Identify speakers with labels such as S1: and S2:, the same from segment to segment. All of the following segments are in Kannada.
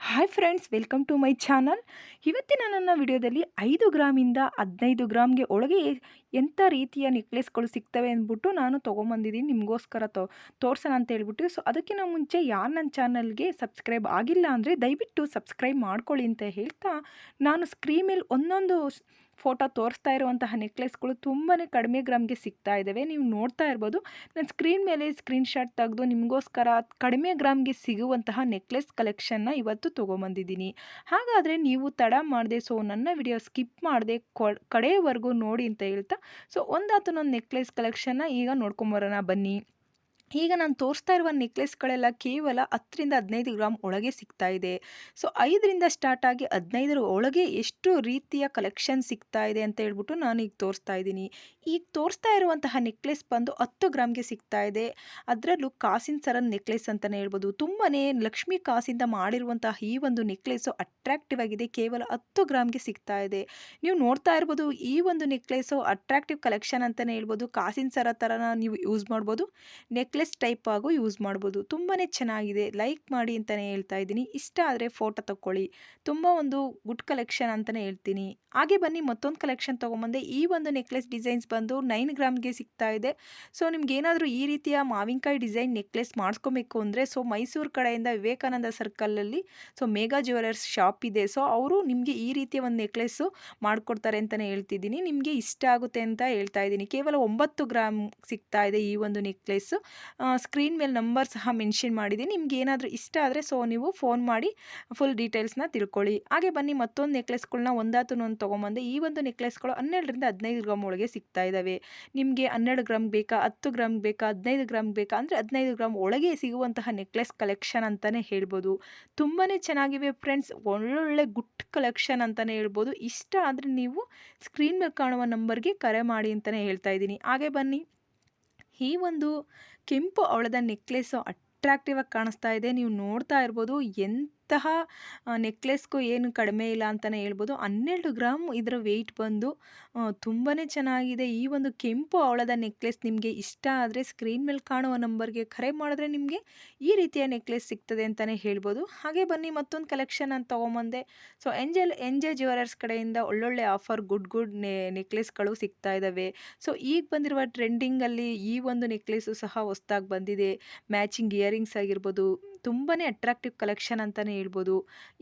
S1: Hi friends welcome to my channel ಇವತ್ತಿನ ನನ್ನ ವಿಡಿಯೋದಲ್ಲಿ ಐದು ಗ್ರಾಮಿಂದ ಹದಿನೈದು ಗ್ರಾಮ್ಗೆ ಒಳಗೆ ಎಂಥ ರೀತಿಯ ನೆಕ್ಲೆಸ್ಗಳು ಸಿಗ್ತವೆ ಅಂದ್ಬಿಟ್ಟು ನಾನು ತೊಗೊಂಬಂದಿದ್ದೀನಿ. ನಿಮಗೋಸ್ಕರ ತೋ, ತೋರ್ಸೋಣ ಅಂತ ಹೇಳ್ಬಿಟ್ಟು. ಸೊ ಅದಕ್ಕಿಂತ ಮುಂಚೆ ಯಾರು ನನ್ನ ಚಾನಲ್ಗೆ ಸಬ್ಸ್ಕ್ರೈಬ್ ಆಗಿಲ್ಲ ಅಂದರೆ ದಯವಿಟ್ಟು ಸಬ್ಸ್ಕ್ರೈಬ್ ಮಾಡ್ಕೊಳ್ಳಿ ಅಂತ ಹೇಳ್ತಾ ನಾನು ಸ್ಕ್ರೀನ್ ಮೇಲೆ ಒಂದೊಂದು ಫೋಟೋ ತೋರಿಸ್ತಾ ಇರುವಂತಹ ನೆಕ್ಲೆಸ್ಗಳು ತುಂಬಾ ಕಡಿಮೆ ಗ್ರಾಮ್ಗೆ ಸಿಗ್ತಾ ಇದ್ದಾವೆ ನೀವು ನೋಡ್ತಾ ಇರ್ಬೋದು. ನಾನು ಸ್ಕ್ರೀನ್ ಮೇಲೆ ಸ್ಕ್ರೀನ್ ಶಾಟ್ ತೆಗೆದು ನಿಮಗೋಸ್ಕರ ಕಡಿಮೆ ಗ್ರಾಮ್ಗೆ ಸಿಗುವಂತಹ ನೆಕ್ಲೆಸ್ ಕಲೆಕ್ಷನ್ನ ಇವತ್ತು ತೊಗೊಂಬಂದಿದ್ದೀನಿ. ಹಾಗಾದರೆ ನೀವು ತಡ ಮಾಡಿದೆ, ಸೊ ನನ್ನ ವಿಡಿಯೋ ಸ್ಕಿಪ್ ಮಾಡದೆ ಕಡೆಯವರೆಗೂ ನೋಡಿ ಅಂತ ಹೇಳ್ತಾ, ಸೊ ಒಂದಾತನೊಂದು ನೆಕ್ಲೆಸ್ ಕಲೆಕ್ಷನ್ನ ಈಗ ನೋಡ್ಕೊಂಬರೋಣ ಬನ್ನಿ. ಈಗ ನಾನು ತೋರಿಸ್ತಾ ಇರುವ ನೆಕ್ಲೆಸ್ಗಳೆಲ್ಲ ಕೇವಲ ಹತ್ತರಿಂದ ಹದಿನೈದು ಗ್ರಾಮ್ ಒಳಗೆ ಸಿಗ್ತಾ ಇದೆ. ಸೊ, ಐದರಿಂದ ಸ್ಟಾರ್ಟ್ ಆಗಿ ಹದಿನೈದರ ಒಳಗೆ ಎಷ್ಟು ರೀತಿಯ ಕಲೆಕ್ಷನ್ ಸಿಗ್ತಾ ಇದೆ ಅಂತ ಹೇಳ್ಬಿಟ್ಟು ನಾನು ಈಗ ತೋರಿಸ್ತಾ ಇದ್ದೀನಿ. ಈಗ ತೋರಿಸ್ತಾ ಇರುವಂತಹ ನೆಕ್ಲೆಸ್ ಬಂದು ಹತ್ತು ಗ್ರಾಮ್ಗೆ ಸಿಗ್ತಾ ಇದೆ. ಅದರಲ್ಲೂ ಕಾಸಿನ ಸರನ್ ನೆಕ್ಲೆಸ್ ಅಂತಲೇ ಹೇಳ್ಬೋದು. ತುಂಬಾ ಲಕ್ಷ್ಮಿ ಕಾಸಿಂದ ಮಾಡಿರುವಂತಹ ಈ ಒಂದು ನೆಕ್ಲೆಸ್ಸು ಅಟ್ರಾಕ್ಟಿವ್ ಆಗಿದೆ. ಕೇವಲ ಹತ್ತು ಗ್ರಾಮ್ಗೆ ಸಿಗ್ತಾ ಇದೆ. ನೀವು ನೋಡ್ತಾ ಇರ್ಬೋದು ಈ ಒಂದು ನೆಕ್ಲೆಸ್ಸು ಅಟ್ರಾಕ್ಟಿವ್ ಕಲೆಕ್ಷನ್ ಅಂತಲೇ ಹೇಳ್ಬೋದು. ಕಾಸಿನ ಸರ ಥರನ ನೀವು ಯೂಸ್ ಮಾಡ್ಬೋದು. ನೆಕ್ ನೆಕ್ಲೆಸ್ ಟೈಪ್ ಆಗು ಯೂಸ್ ಮಾಡ್ಬೋದು. ತುಂಬಾ ಚೆನ್ನಾಗಿದೆ. ಲೈಕ್ ಮಾಡಿ ಅಂತಲೇ ಹೇಳ್ತಾ ಇದ್ದೀನಿ. ಇಷ್ಟ ಆದರೆ ಫೋಟೋ ತಕ್ಕೊಳ್ಳಿ. ತುಂಬ ಒಂದು ಗುಡ್ ಕಲೆಕ್ಷನ್ ಅಂತಲೇ ಹೇಳ್ತೀನಿ. ಹಾಗೆ ಬನ್ನಿ, ಮತ್ತೊಂದು ಕಲೆಕ್ಷನ್ ತೊಗೊಂಬಂದೆ. ಈ ಒಂದು ನೆಕ್ಲೆಸ್ ಡಿಸೈನ್ಸ್ ಬಂದು ನೈನ್ ಗ್ರಾಮ್ಗೆ ಸಿಗ್ತಾ ಇದೆ. ಸೊ ನಿಮ್ಗೇನಾದರೂ ಈ ರೀತಿಯ ಮಾವಿನಕಾಯಿ ಡಿಸೈನ್ ನೆಕ್ಲೆಸ್ ಮಾಡಿಸ್ಕೊಬೇಕು ಅಂದರೆ, ಸೊ, ಮೈಸೂರು ಕಡೆಯಿಂದ ವಿವೇಕಾನಂದ ಸರ್ಕಲಲ್ಲಿ, ಸೊ, ಮೇಘಾ ಜ್ಯುವೆಲರ್ಸ್ ಶಾಪ್ ಇದೆ. ಸೊ, ಅವರು ನಿಮಗೆ ಈ ರೀತಿಯ ಒಂದು ನೆಕ್ಲೆಸ್ಸು ಮಾಡಿಕೊಡ್ತಾರೆ ಅಂತಲೇ ಹೇಳ್ತಿದ್ದೀನಿ. ನಿಮಗೆ ಇಷ್ಟ ಆಗುತ್ತೆ ಅಂತ ಹೇಳ್ತಾ ಇದ್ದೀನಿ. ಕೇವಲ ಒಂಬತ್ತು ಗ್ರಾಮ್ ಸಿಗ್ತಾ ಇದೆ ಈ ಒಂದು ನೆಕ್ಲೆಸ್ಸು ಸ್ಕ್ರೀನ್ ಮೇಲೆ ನಂಬರ್ ಸಹ ಮೆನ್ಷನ್ ಮಾಡಿದ್ದೀನಿ. ನಿಮ್ಗೆ ಏನಾದರೂ ಇಷ್ಟ ಆದರೆ ಸೊ ನೀವು ಫೋನ್ ಮಾಡಿ ಫುಲ್ ಡೀಟೇಲ್ಸ್ನ ತಿಳ್ಕೊಳ್ಳಿ. ಹಾಗೆ ಬನ್ನಿ, ಮತ್ತೊಂದು ನೆಕ್ಲೆಸ್ಗಳನ್ನ ಒಂದಾತು ಒಂದು ತೊಗೊಂಬಂದೆ. ಈ ಒಂದು ನೆಕ್ಲೆಸ್ಗಳು ಹನ್ನೆರಡರಿಂದ ಹದಿನೈದು ಗ್ರಾಮ್ ಒಳಗೆ ಸಿಗ್ತಾ ಇದ್ದಾವೆ ನಿಮಗೆ ಹನ್ನೆರಡು ಗ್ರಾಮ್ ಬೇಕಾ, ಹತ್ತು ಗ್ರಾಮ್ ಬೇಕಾ, ಹದಿನೈದು ಗ್ರಾಮ್ ಬೇಕಾ ಅಂದರೆ ಹದಿನೈದು ಗ್ರಾಮ್ ಒಳಗೆ ಸಿಗುವಂತಹ ನೆಕ್ಲೆಸ್ ಕಲೆಕ್ಷನ್ ಅಂತಲೇ ಹೇಳ್ಬೋದು. ತುಂಬಾ ಚೆನ್ನಾಗಿವೆ ಫ್ರೆಂಡ್ಸ್ ಒಳ್ಳೊಳ್ಳೆ ಗುಟ್ ಕಲೆಕ್ಷನ್ ಅಂತಲೇ ಹೇಳ್ಬೋದು. ಇಷ್ಟ ಆದರೆ ನೀವು ಸ್ಕ್ರೀನ್ ಮೇಲೆ ಕಾಣುವ ನಂಬರ್ಗೆ ಕರೆ ಮಾಡಿ ಅಂತಲೇ ಹೇಳ್ತಾ ಇದ್ದೀನಿ. ಹಾಗೆ ಬನ್ನಿ. ಈ ಒಂದು ಕೆಂಪು ಅವಳದ ನೆಕ್ಲೆಸ್ಸು ಅಟ್ರಾಕ್ಟಿವ್ ಆಗಿ ಕಾಣಿಸ್ತಾ ಇದೆ. ನೀವು ನೋಡ್ತಾ ಇರ್ಬೋದು ಎಂಥ ಇಂತಹ ನೆಕ್ಲೆಸ್ಗೂ ಏನು ಕಡಿಮೆ ಇಲ್ಲ ಅಂತಲೇ ಹೇಳ್ಬೋದು. ಹನ್ನೆರಡು ಗ್ರಾಮ್ ಇದರ ವೆಯ್ಟ್ ಬಂದು ತುಂಬಾ ಚೆನ್ನಾಗಿದೆ. ಈ ಒಂದು ಕೆಂಪು ಅವಳದ ನೆಕ್ಲೆಸ್ ನಿಮಗೆ ಇಷ್ಟ ಆದರೆ ಸ್ಕ್ರೀನ್ ಮೇಲೆ ಕಾಣುವ ನಂಬರ್ಗೆ ಕರೆ ಮಾಡಿದ್ರೆ ನಿಮಗೆ ಈ ರೀತಿಯ ನೆಕ್ಲೆಸ್ ಸಿಗ್ತದೆ ಅಂತಲೇ ಹೇಳ್ಬೋದು. ಹಾಗೆ ಬನ್ನಿ, ಮತ್ತೊಂದು ಕಲೆಕ್ಷನ್ ಅಂತ ತೊಗೊಂಬಂದೆ. ಸೊ ಎಂಜಲ್ ಎಂಜೆ ಜ್ಯುವೆಲರ್ಸ್ ಕಡೆಯಿಂದ ಒಳ್ಳೊಳ್ಳೆ ಆಫರ್ ಗುಡ್ ಗುಡ್ ನೆ ನೆಕ್ಲೆಸ್ಗಳು ಸಿಗ್ತಾ ಇದ್ದಾವೆ ಸೊ ಈಗ ಬಂದಿರುವ ಟ್ರೆಂಡಿಂಗಲ್ಲಿ ಈ ಒಂದು ನೆಕ್ಲೆಸ್ಸು ಸಹ ಹೊಸ್ದಾಗಿ ಬಂದಿದೆ. ಮ್ಯಾಚಿಂಗ್ ಇಯರಿಂಗ್ಸ್ ಆಗಿರ್ಬೋದು ತುಂಬಾ ಅಟ್ರಾಕ್ಟಿವ್ ಕಲೆಕ್ಷನ್ ಅಂತಲೇ ಹೇಳ್ಬೋದು.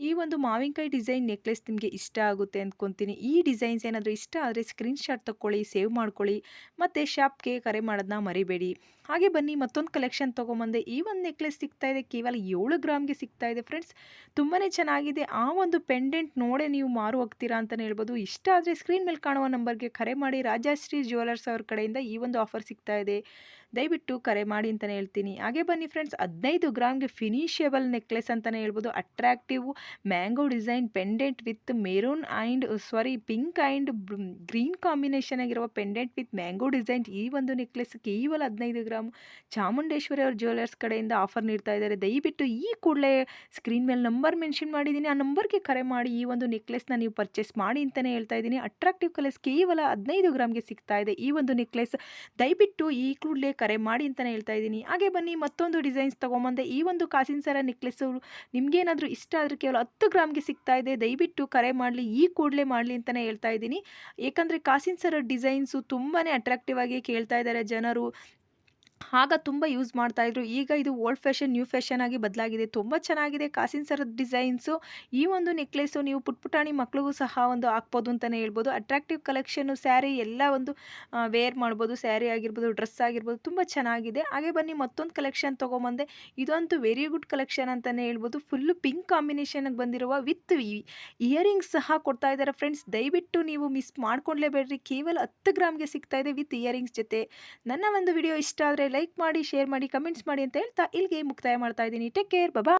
S1: ಈ ಒಂದು ಮಾವಿನಕಾಯಿ ಡಿಸೈನ್ ನೆಕ್ಲೆಸ್ ನಿಮಗೆ ಇಷ್ಟ ಆಗುತ್ತೆ ಅಂದ್ಕೊತೀನಿ ಈ ಡಿಸೈನ್ಸ್ ಏನಾದರೂ ಇಷ್ಟ ಆದರೆ ಸ್ಕ್ರೀನ್ಶಾಟ್ ತಗೊಳ್ಳಿ ಸೇವ್ ಮಾಡ್ಕೊಳ್ಳಿ, ಮತ್ತು ಶಾಪ್ಗೆ ಕರೆ ಮಾಡೋದನ್ನ ಮರಿಬೇಡಿ. ಹಾಗೆ ಬನ್ನಿ, ಮತ್ತೊಂದು ಕಲೆಕ್ಷನ್ ತೊಗೊಂಬಂದೆ. ಈ ಒಂದು ನೆಕ್ಲೆಸ್ ಸಿಗ್ತಾ ಇದೆ, ಕೇವಲ ಏಳು ಗ್ರಾಮ್ಗೆ ಸಿಗ್ತಾ ಇದೆ ಫ್ರೆಂಡ್ಸ್ ತುಂಬಾ ಚೆನ್ನಾಗಿದೆ. ಆ ಒಂದು ಪೆಂಡೆಂಟ್ ನೋಡೇ ನೀವು ಮಾರು ಹೋಗ್ತೀರಾ ಅಂತಲೇ ಹೇಳ್ಬೋದು. ಇಷ್ಟ ಆದರೆ ಸ್ಕ್ರೀನ್ ಮೇಲೆ ಕಾಣುವ ನಂಬರ್ಗೆ ಕರೆ ಮಾಡಿ. ರಾಜಶ್ರೀ ಜ್ಯುವೆಲರ್ಸ್ ಅವ್ರ ಕಡೆಯಿಂದ ಈ ಒಂದು ಆಫರ್ ಸಿಗ್ತಾ ಇದೆ. ದಯವಿಟ್ಟು ಕರೆ ಮಾಡಿ ಅಂತಲೇ ಹೇಳ್ತೀನಿ. ಹಾಗೆ ಬನ್ನಿ ಫ್ರೆಂಡ್ಸ್ ಹದಿನೈದು ಗ್ರಾಮ್ಗೆ ಫಿನಿಷಿಯಬಲ್ ನೆಕ್ಲೆಸ್ ಅಂತಲೇ ಹೇಳ್ಬೋದು. Attractive mango design pendant with maroon and sorry pink and green combination ಆಗಿರುವ ಪೆಂಡೆಂಟ್ ವಿತ್ ಮ್ಯಾಂಗೋ ಡಿಸೈನ್ ಈ ಒಂದು ನೆಕ್ಲೆಸ್ ಕೇವಲ ಹದಿನೈದು ಗ್ರಾಮ್. ಚಾಮುಂಡೇಶ್ವರಿ ಅವ್ರ ಜ್ಯುವೆಲರ್ಸ್ ಕಡೆಯಿಂದ ಆಫರ್ ನೀಡ್ತಾ ಇದ್ದಾರೆ. ದಯವಿಟ್ಟು ಈ ಕೂಡಲೇ ಸ್ಕ್ರೀನ್ ಮೇಲೆ ನಂಬರ್ ಮೆನ್ಷನ್ ಮಾಡಿದ್ದೀನಿ. ಆ ನಂಬರ್ಗೆ ಕರೆ ಮಾಡಿ ಈ ಒಂದು ನೆಕ್ಲೆಸ್ನ ನೀವು ಪರ್ಚೇಸ್ ಮಾಡಿ ಅಂತಲೇ ಹೇಳ್ತಾ ಇದ್ದೀನಿ. ಅಟ್ರಾಕ್ಟಿವ್ ಕಲರ್ಸ್ ಕೇವಲ ಹದಿನೈದು ಗ್ರಾಮ್ಗೆ ಸಿಗ್ತಾ ಇದೆ ಈ ಒಂದು ನೆಕ್ಲೆಸ್ ದಯವಿಟ್ಟು ಈ ಕೂಡಲೇ ಕರೆ ಮಾಡಿ ಅಂತಲೇ ಹೇಳ್ತಾ ಇದ್ದೀನಿ. ಹಾಗೆ ಬನ್ನಿ, ಮತ್ತೊಂದು ಡಿಸೈನ್ಸ್ ತೊಗೊಂಬಂದೆ. ಈ ಒಂದು ಕಾಸಿನ ಸರ ನೆಕ್ಲೆಸ್ಸು ನಿಮಗೇನಾದರೂ ಇಷ್ಟ ಆದರೆ ಕೇವಲ ಹತ್ತು ಗ್ರಾಮ್ಗೆ ಸಿಗ್ತಾ ಇದೆ. ದಯವಿಟ್ಟು ಕರೆ ಮಾಡಲಿ, ಈ ಕೂಡಲೇ ಮಾಡಲಿ ಅಂತಲೇ ಹೇಳ್ತಾ ಇದ್ದೀನಿ. ಏಕೆಂದರೆ ಕಾಸಿನ ಸರ ಡಿಸೈನ್ಸು ತುಂಬಾ ಅಟ್ರಾಕ್ಟಿವ್ ಆಗಿ ಕೇಳ್ತಾ ಇದ್ದಾರೆ ಜನರು. ಆಗ ತುಂಬ ಯೂಸ್ ಮಾಡ್ತಾಯಿದ್ರು ಈಗ ಇದು ಓಲ್ಡ್ ಫ್ಯಾಷನ್ ನ್ಯೂ ಫ್ಯಾಷನ್ ಆಗಿ ಬದಲಾಗಿದೆ. ತುಂಬ ಚೆನ್ನಾಗಿದೆ ಕಾಸಿನ ಸರದ ಡಿಸೈನ್ಸು ಈ ಒಂದು ನೆಕ್ಲೆಸ್ಸು ನೀವು ಪುಟ್ಪುಟಾಣಿ ಮಕ್ಳಿಗೂ ಸಹ ಒಂದು ಹಾಕ್ಬೋದು ಅಂತಲೇ ಹೇಳ್ಬೋದು. ಅಟ್ರಾಕ್ಟಿವ್ ಕಲೆಕ್ಷನ್ನು ಸ್ಯಾರಿ ಎಲ್ಲ ಒಂದು ವೇರ್ ಮಾಡ್ಬೋದು. ಸ್ಯಾರಿ ಆಗಿರ್ಬೋದು ಡ್ರೆಸ್ ಆಗಿರ್ಬೋದು. ತುಂಬ ಚೆನ್ನಾಗಿದೆ. ಹಾಗೆ ಬನ್ನಿ ಮತ್ತೊಂದು ಕಲೆಕ್ಷನ್ ತೊಗೊಂಬಂದೆ. ಇದಂತೂ ವೆರಿ ಗುಡ್ ಕಲೆಕ್ಷನ್ ಅಂತಲೇ ಹೇಳ್ಬೋದು. ಫುಲ್ಲು ಪಿಂಕ್ ಕಾಂಬಿನೇಷನ್ಗೆ ಬಂದಿರುವ ವಿತ್ ಇಯರಿಂಗ್ಸ್ ಸಹ ಕೊಡ್ತಾ ಇದ್ದಾರೆ ಫ್ರೆಂಡ್ಸ್ ದಯವಿಟ್ಟು ನೀವು ಮಿಸ್ ಮಾಡ್ಕೊಳ್ಲೇಬೇಡ್ರಿ ಕೇವಲ ಹತ್ತು ಗ್ರಾಮ್ಗೆ ಸಿಗ್ತಾ ಇದೆ ವಿತ್ ಇಯರಿಂಗ್ಸ್ ಜೊತೆ. ನನ್ನ ಒಂದು ವಿಡಿಯೋ ಲೈಕ್ ಮಾಡಿ ಶೇರ್ ಮಾಡಿ ಕಮೆಂಟ್ಸ್ ಮಾಡಿ ಅಂತ ಹೇಳ್ತಾ ಇಲ್ಲಿಗೆ ಮುಕ್ತಾಯ ಮಾಡ್ತಾ ಇದ್ದೀನಿ. Take care ಬಬಾ